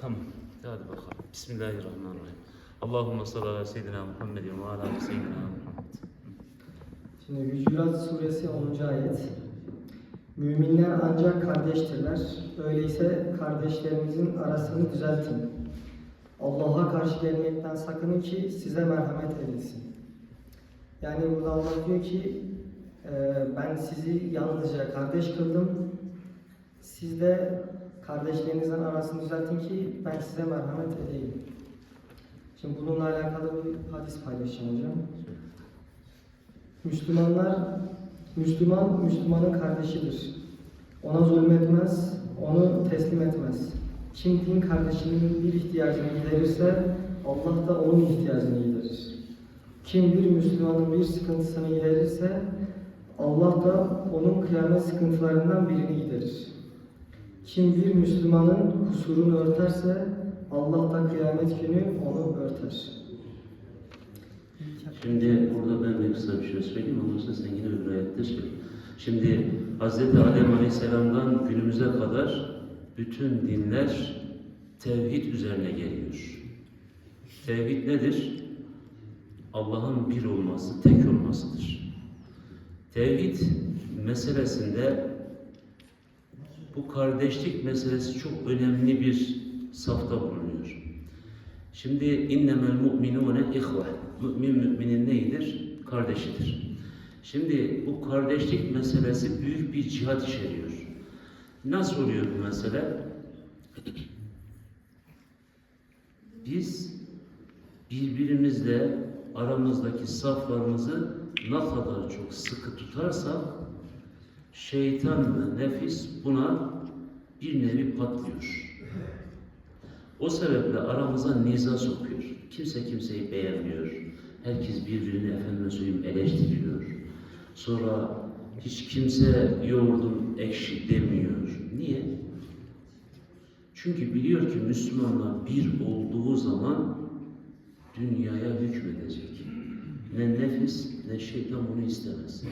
Tamam. Hadi bakalım. Bismillahirrahmanirrahim. Allahümme salli ala seyyidina Muhammedin ve ala seyyidina Muhammed. Şimdi Hücurat Suresi 10. ayet. Müminler ancak kardeştirler. Öyleyse kardeşlerinizin arasını düzeltin. Allah'a karşı gelmekten sakının ki size merhamet edilsin. Yani burada Allah diyor ki ben sizi yalnızca kardeş kıldım. Siz de kardeşlerinizin arasını düzeltin ki ben size merhamet edeyim. Şimdi bununla alakalı bir hadis paylaşacağım. Müslümanlar, Müslüman, Müslümanın kardeşidir. Ona zulmetmez, onu teslim etmez. Kim din kardeşinin bir ihtiyacını giderirse Allah da onun ihtiyacını giderir. Kim bir Müslümanın bir sıkıntısını giderirse Allah da onun kıyamet sıkıntılarından birini giderir. Kim bir Müslümanın kusurunu örterse Allah da kıyamet günü onu örter. Şimdi burada ben de kısa bir şey söyleyeyim. Ondan sonra sen yine öbür ayette söyle. Şimdi Hz. Adem Aleyhisselam'dan günümüze kadar bütün dinler tevhid üzerine geliyor. Tevhid nedir? Allah'ın bir olması, tek olmasıdır. Tevhid meselesinde bu kardeşlik meselesi çok önemli bir safta bulunuyor. Şimdi innemel mu'minune ihve. Mümin müminin neyidir? Kardeşidir. Şimdi bu kardeşlik meselesi büyük bir cihat içeriyor. Nasıl oluyor bu mesele? Biz birbirimizle aramızdaki saflarımızı ne kadar çok sıkı tutarsak şeytan ve nefis buna bir nevi patlıyor. O sebeple aramıza niza sokuyor. Kimse kimseyi beğenmiyor. Herkes birbirini efendime söyleyeyim eleştiriyor. Sonra hiç kimse yoğurdum ekşi demiyor. Niye? Çünkü biliyor ki Müslümanlar bir olduğu zaman dünyaya hükmedecek. Ne nefis ne şeytan bunu istemez.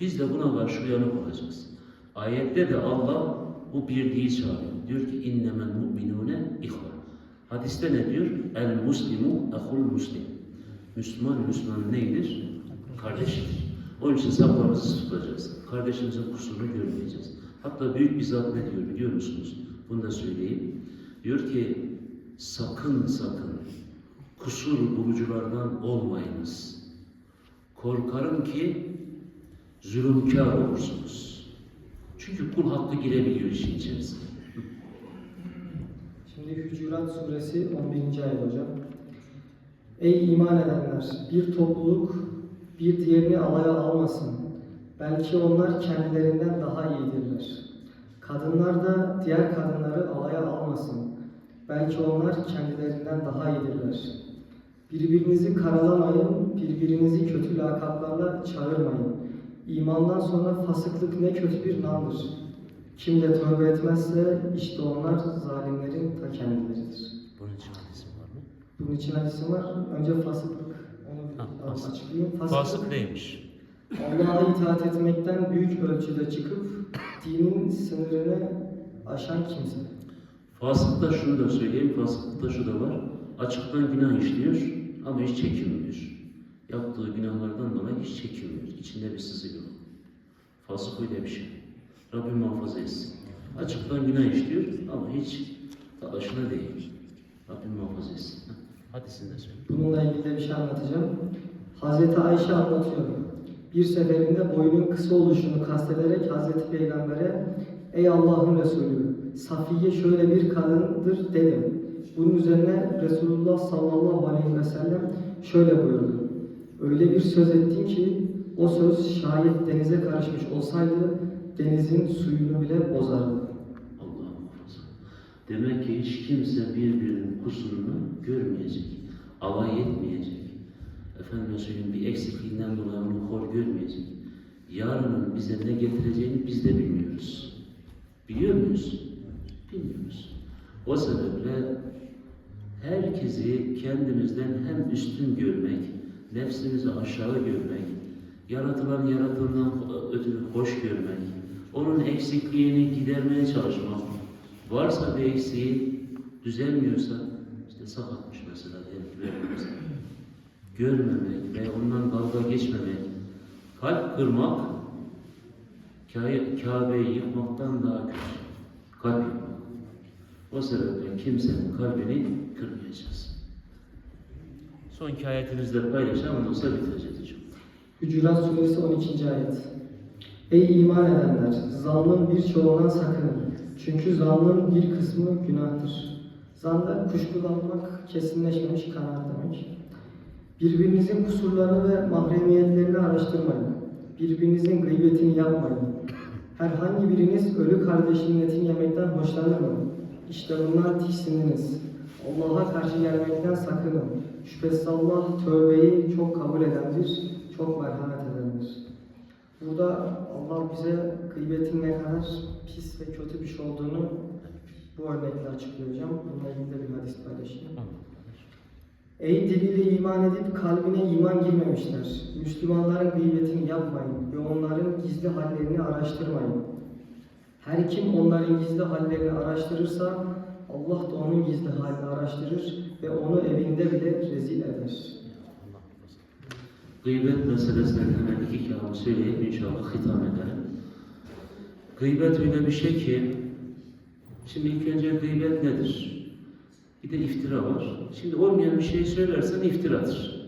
Biz de buna karşı uyanık olacağız. Ayette de Allah bu birliği çağırıyor. Diyor ki innemel mu'minune ihvan. Hadiste ne diyor? El muslimu ehul muslim. Müslüman Müslüman neydir? Kardeşidir. Onun için saflarımızı tutacağız. Kardeşimizin kusurunu görmeyeceğiz. Hatta büyük bir zat ne diyor biliyor musunuz? Bunu da söyleyeyim. Diyor ki sakın sakın kusur buluculardan olmayınız. Korkarım ki zulümkar olursunuz. Çünkü kul hakkı girebiliyor işin içerisine. Şimdi Hücurat Suresi 11. ayet hocam. Ey iman edenler! Bir topluluk bir diğerini alaya almasın. Belki onlar kendilerinden daha iyidirler. Kadınlar da diğer kadınları alaya almasın. Belki onlar kendilerinden daha iyidirler. Birbirinizi karalamayın, birbirinizi kötü lakaplarla çağırmayın. İmandan sonra fasıklık ne kötü bir namdır. Kim de tövbe etmezse işte onlar zalimlerin ta kendileridir. Bunun için hadisi var mı? Bunun için hadisi var. Önce fasıklık. Onu Ha, açıklayayım. Fasık neymiş? Allah'a itaat etmekten büyük ölçüde çıkıp dinin sınırını aşan kimse. Fasıkta şunu da söyleyeyim, fasıkta şu da var. Açıktan günah işliyor ama hiç çekinmiyor. Yaptığı günahlardan dolayı hiç çekinmiyor. İçinde bir sızı yok. Fasık öyle bir şey. Rabbim muhafaza etsin. Açıktan günah işliyor ama hiç başına değil. Rabbim muhafaza etsin. Heh, Hadisini de söyle. Bununla ilgili de bir şey anlatacağım. Hazreti Ayşe anlatıyor. Bir seferinde boyunun kısa oluşunu kastederek Hazreti Peygamber'e Ey Allah'ın Resulü, Safiye şöyle bir kadındır dedim. Bunun üzerine Resulullah sallallahu aleyhi ve sellem şöyle buyurdu. Öyle bir söz ettin ki o söz şayet denize karışmış olsaydı denizin suyunu bile bozardı. Allah muhafaza. Demek ki hiç kimse birbirinin kusurunu görmeyecek, alay etmeyecek. Efendim bir eksikliğinden dolayı onu hor görmeyecek. Yarının bize ne getireceğini biz de bilmiyoruz. Biliyor muyuz? Bilmiyoruz. O sebeple herkesi kendimizden hem üstün görmek, nefsimizi aşağı görmek, yaratılan yaratığından ötürü hoş görmek, onun eksikliğini gidermeye çalışmak, varsa bir eksiği düzelmiyorsa işte sakatmış mesela verdiğimizde. Görmemek ve ondan dalga geçmemek, kalp kırmak Kabe- Kabe'yi yıkmaktan daha kötü. Kalp yıkmak. O sebeple kimsenin kalbini kırmayacağız. Son iki ayetimizde paylaşalım, ondan sonra bitireceğiz inşallah. Hucurat Suresi 12. ayet. Ey iman edenler! Zannın birçoğundan sakının. Çünkü zannın bir kısmı günahtır. Zanda kuşkulanmak, kesinleşmemiş kanaat demek. Birbirinizin kusurlarını ve mahremiyetlerini araştırmayın. Birbirinizin gıybetini yapmayın. Herhangi biriniz ölü kardeşinin etini yemekten hoşlanır mı? İşte bundan tiksindiniz. Allah'a karşı gelmekten sakının. Şüphesiz Allah tövbeyi çok kabul edendir, çok merhamet edendir. Burada Allah bize gıybetin ne kadar pis ve kötü bir şey olduğunu bu örnekle açıklıyor hocam. Bununla ilgili de bir hadis paylaşayım. Ey diliyle iman edip kalbine iman girmemişler. Müslümanların gıybetini yapmayın ve onların gizli hallerini araştırmayın. Her kim onların gizli hallerini araştırırsa Allah da onun gizli halini araştırır ve onu evinde bile rezil eder. Gıybet meselesinden hemen iki kelam söyleyip inşallah hitam ederim. Gıybet öyle bir şey ki, şimdi ilk önce gıybet nedir? Bir de iftira var. Şimdi olmayan bir şey söylersen iftiradır.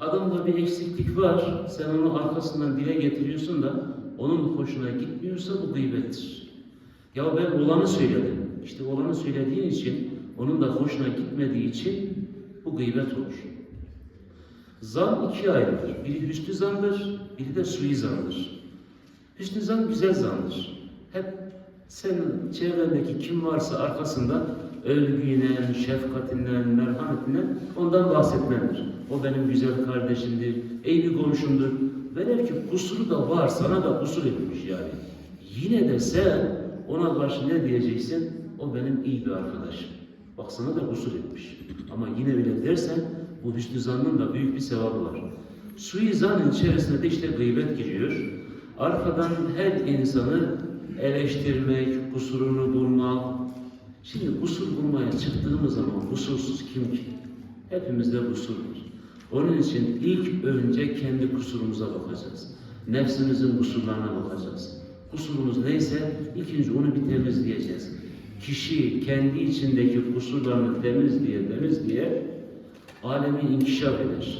Adamda bir eksiklik var, sen onu arkasından dile getiriyorsun da onun hoşuna gitmiyorsa bu gıybettir. Ya ben olanı söyledim. İşte olanı söylediğin için, onun da hoşuna gitmediği için bu gıybet olur. Zan ikiye ayrılır. Biri hüsnü zandır, biri de suizandır. Hüsnü zan güzel zandır. Hep senin çevrendeki kim varsa arkasında övgüyle, şefkatinden, merhametinden ondan bahsetmendir. O benim güzel kardeşimdir, iyi bir komşumdur. Velev ki kusuru da var, sana da kusur etmiş yani. Yine de sen ona karşı ne diyeceksin? O benim iyi bir arkadaşım. Bak sana da kusur etmiş. Ama yine bile dersen bu hüsnü zannın da büyük bir sevabı var. Suizanın içerisinde de işte gıybet giriyor. Arkadan her insanı eleştirmek, kusurunu bulmak. Şimdi kusur bulmaya çıktığımız zaman kusursuz kim ki? Hepimizde kusur var. Onun için ilk önce kendi kusurumuza bakacağız. Nefsimizin kusurlarına bakacağız. Kusurumuz neyse ilk önce onu bir temizleyeceğiz. Kişi kendi içindeki kusurlarını temizleye temizleye alemi inkişaf eder.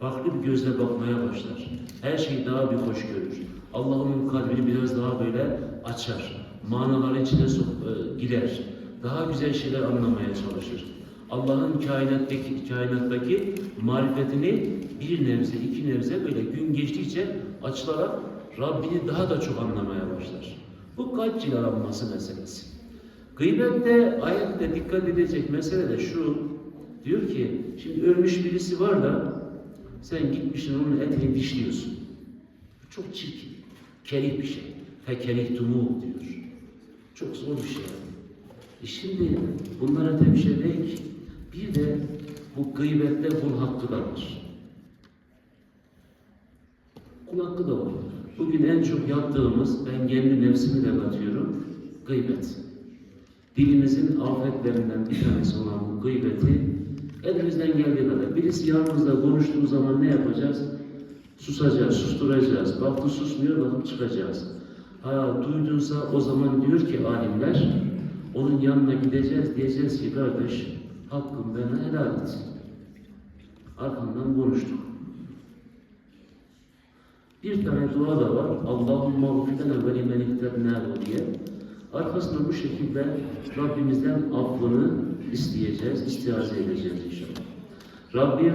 Farklı bir gözle bakmaya başlar. Her şeyi daha bir hoş görür. Allah onun kalbini biraz daha böyle açar. Manaları içine sok, e, girer. Daha güzel şeyler anlamaya çalışır. Allah'ın kainattaki, kainattaki marifetini bir nebze, iki nebze böyle gün geçtikçe açılarak Rabbini daha da çok anlamaya başlar. Bu kalp cilalanması meselesi. Gıybette ayette dikkat edecek mesele de şu. Diyor ki şimdi ölmüş birisi var da sen gitmişsin onun etini dişliyorsun. Çok çirkin. Kerih bir şey. Fekerihtumu diyor. Çok zor bir şey. E şimdi bunlara ki. Bir de bu gıybette kul hakkı da var. Kul hakkı da var. Bugün en çok yaptığımız, ben kendi nefsimi de katıyorum, gıybet. Dilimizin afetlerinden bir tanesi olan bu gıybeti elimizden geldiği kadar. Birisi yanımızda konuştuğu zaman ne yapacağız? Susacağız, susturacağız. Baktı susmuyor, bakıp çıkacağız. Ha duydunsa o zaman diyor ki alimler, onun yanına gideceğiz, diyeceğiz ki kardeş, hakkım bana helal et. Arkamdan konuştuk. Bir tane dua da var. Allahümme gfirlene ve limen diye. Arkasında bu şekilde Rabbimizden affını isteyeceğiz, istiaze edeceğiz inşallah. Rabbim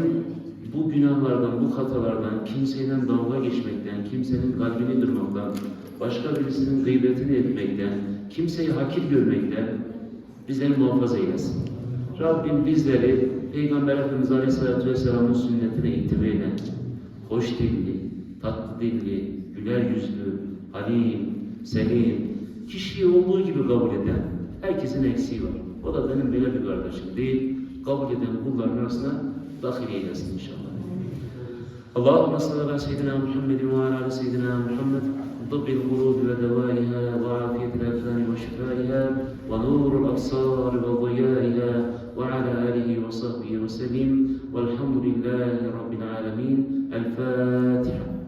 bu günahlardan, bu hatalardan, kimseyle dalga geçmekten, kimsenin kalbini kırmaktan, başka birisinin gıybetini etmekten, kimseyi hakir görmekten bizleri muhafaza eylesin. Rabbim bizleri Peygamber Efendimiz Aleyhisselatü Vesselam'ın sünnetine eden, hoş dilli, tatlı dilli, güler yüzlü, halim, selim, kişiyi olduğu gibi kabul eden herkesin eksiği var. O da benim böyle bir kardeşim değil, kabul eden kulların arasına dahil eylesin inşallah. اللهم صل على سيدنا محمد وعلى ال سيدنا محمد طب القلوب ودوائها وعافية الأبدان وشفائها ونور الأبصار وضيائها وصحبه وسلم والحمد لله رب العالمين الفاتحة